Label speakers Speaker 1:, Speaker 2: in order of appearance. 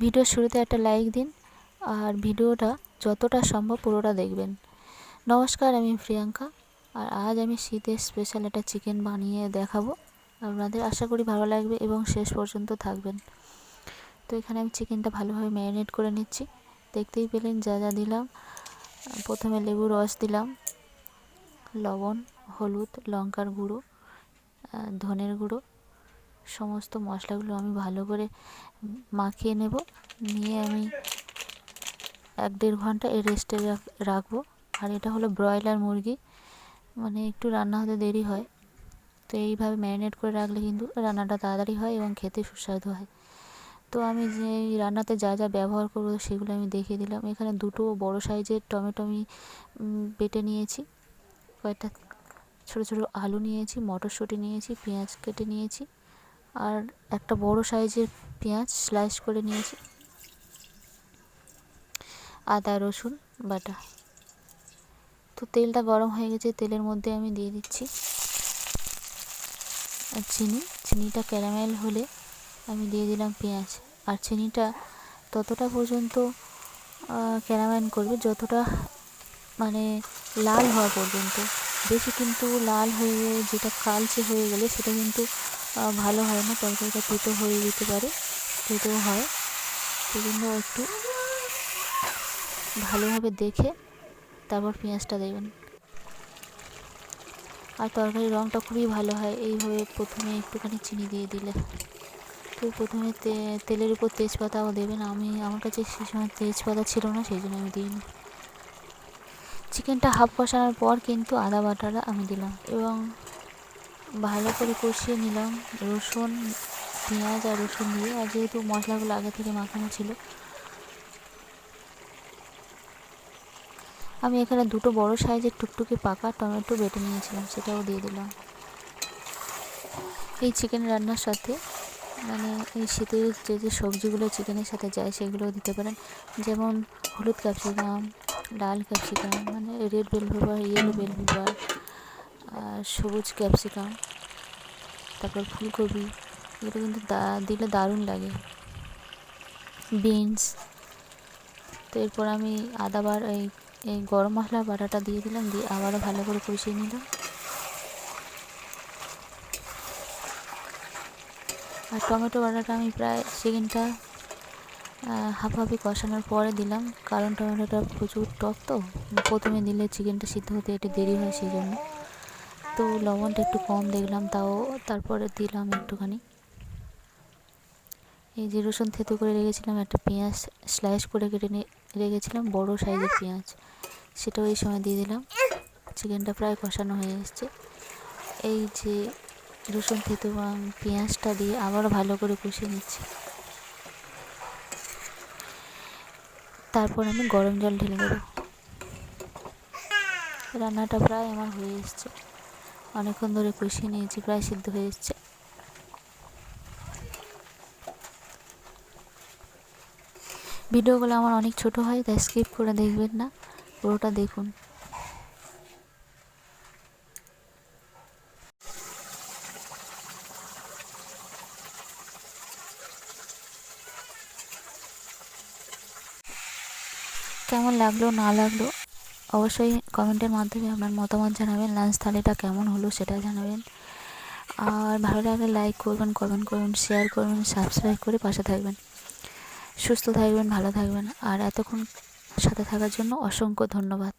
Speaker 1: ভিডিওর শুরুতে একটা লাইক দিন, আর ভিডিওটা যতটা সম্ভব পুরোটা দেখবেন। নমস্কার, আমি প্রিয়াঙ্কা, আর আজ আমি শীতের স্পেশাল একটা চিকেন বানিয়ে দেখাবো। আপনাদের আশা করি ভালো লাগবে এবং শেষ পর্যন্ত থাকবেন। তো এখানে আমি চিকেনটা ভালোভাবে ম্যারিনেট করে নিচ্ছি। দেখতেই পেলেন যা যা দিলাম। প্রথমে লেবু রস দিলাম, লবণ, হলুদ, লঙ্কার গুঁড়ো ধনের গুঁড়ো সমস্ত মশলাগুলো আমি ভালো করে মাখিয়ে নেব। নিয়ে আমি এক দেড় ঘণ্টা এর রেস্টে রাখব। আর এটা হলো ব্রয়লার মুরগি। মানে একটু রান্না হতে দেরি হয়। তো এইভাবে ম্যারিনেট করে রাখলে কিন্তু রান্নাটা তাড়াতাড়ি হয় এবং খেতে সুস্বাদু হয়। তো আমি যে রান্নাতে যা যা ব্যবহার করব সেগুলো আমি দেখিয়ে দিলাম। এখানে দুটো বড় সাইজের টমেটো আমি বেটে নিয়েছি। কয়েকটা ছোটো ছোটো আলু নিয়েছি, মটরশুঁটি নিয়েছি, পেঁয়াজ কেটে নিয়েছি। আর একটা বড় সাইজের পেঁয়াজ স্লাইস করে নিয়েছি। আদা, রসুন, বাটা। তো তেলটা গরম হয়ে গেছে, তেলের মধ্যে আমি দিয়ে দিচ্ছি। আর চিনি, চিনিটা ক্যারামেল হলে আমি দিয়ে দিলাম পেঁয়াজ। আর চিনিটা ততটা পর্যন্ত ক্যারামেল করবে যতটা মানে লাল হওয়া পর্যন্ত। বেশি কিন্তু লাল হয়ে যেটা কালচে হয়ে গেলে সেটা কিন্তু ভালো হয় না, তরকারিটা তেতো হয়ে যেতে পারে তেতো হয়। সেজন্য একটু ভালোভাবে দেখে তারপর পেঁয়াজটা দেবেন। আর তরকারির রঙটা খুবই ভালো হয়, এইভাবে প্রথমে একটুখানি চিনি দিয়ে দিলে। তো প্রথমে তেলের উপর তেজপাতাও দেবেন। আমি, আমার কাছে সেই সময় তেজপাতা ছিল না, সেই জন্য আমি দিইনি। চিকেনটা হাফ কষানোর পর কিন্তু আদা বাটাটা আমি দিলাম এবং ভালো করে কষিয়ে নিলাম রসুন, পেঁয়াজ আর রসুন দিয়ে। আর যেহেতু মশলাগুলো আগে থেকে মাখানো ছিল, আমি এখানে দুটো বড় সাইজের টুকটুকি পাকা টমেটো বেটে নিয়েছিলাম, সেটাও দিয়ে দিলাম। এই চিকেন রান্নার সাথে মানে এই শীতের যে যে সবজিগুলো চিকেনের সাথে যায়, সেগুলোও দিতে পারেন। যেমন হলুদ ক্যাপসিকাম লাল ক্যাপসিকাম মানে red bell pepper yellow bell pepper সবুজ ক্যাপসিকাম, তারপর ফুলকপি এগুলো কিন্তু দিলে দারুণ লাগে। বিনস, তো এরপর আমি আদা বার, এই এই গরম মশলা বাটাটা দিয়ে দিলাম, দিয়ে আবারও ভালো করে কষিয়ে নিলাম। আর টমেটো বাটাটা আমি প্রায় চিকেনটা হাফ হাফি কষানোর পরে দিলাম, কারণ টমেটোটা প্রচুর টক তো, প্রথমে দিলে চিকেনটা সিদ্ধ হতে একটু দেরি হয় সেই জন্য। তো লবণটা একটু কম দেখলাম, তাও তারপরে দিলাম একটুখানি। এই যে রসুন থেতো করে রেখেছিলাম, একটা পেঁয়াজ স্লাইস করে কেটে নিয়ে রেখেছিলাম, বড় সাইজের পেঁয়াজ। সেটাও এই সময় দিয়ে দিলাম। চিকেনটা প্রায় কষানো হয়ে এসছে। এই যে রসুন থেতো পেঁয়াজটা দিয়ে আবারও ভালো করে কষিয়ে নিচ্ছি। তারপর আমি গরম জল ঢেলে দেবো। রান্নাটা প্রায় আমার হয়ে এসছে। অনেকক্ষণ ধরে কষিয়ে নিয়েছি, প্রায় সিদ্ধ হয়ে এসছে। ভিডিওগুলো আমার অনেক ছোট হয়, তাই স্কিপ করে দেখবেন না, পুরোটা দেখুন। কেমন লাগল, না লাগল? অবশ্যই কমেন্টের মাধ্যমে আপনার মতামত জানাবেন লাঞ্চ থালিটা কেমন হলো সেটা জানাবেন। আর ভালো লাগলে লাইক করবেন কমেন্ট করবেন শেয়ার করবেন সাবস্ক্রাইব করে পাশে থাকবেন। সুস্থ থাকবেন, ভালো থাকবেন। আর এতক্ষণ সাথে থাকার জন্য অসংখ্য ধন্যবাদ।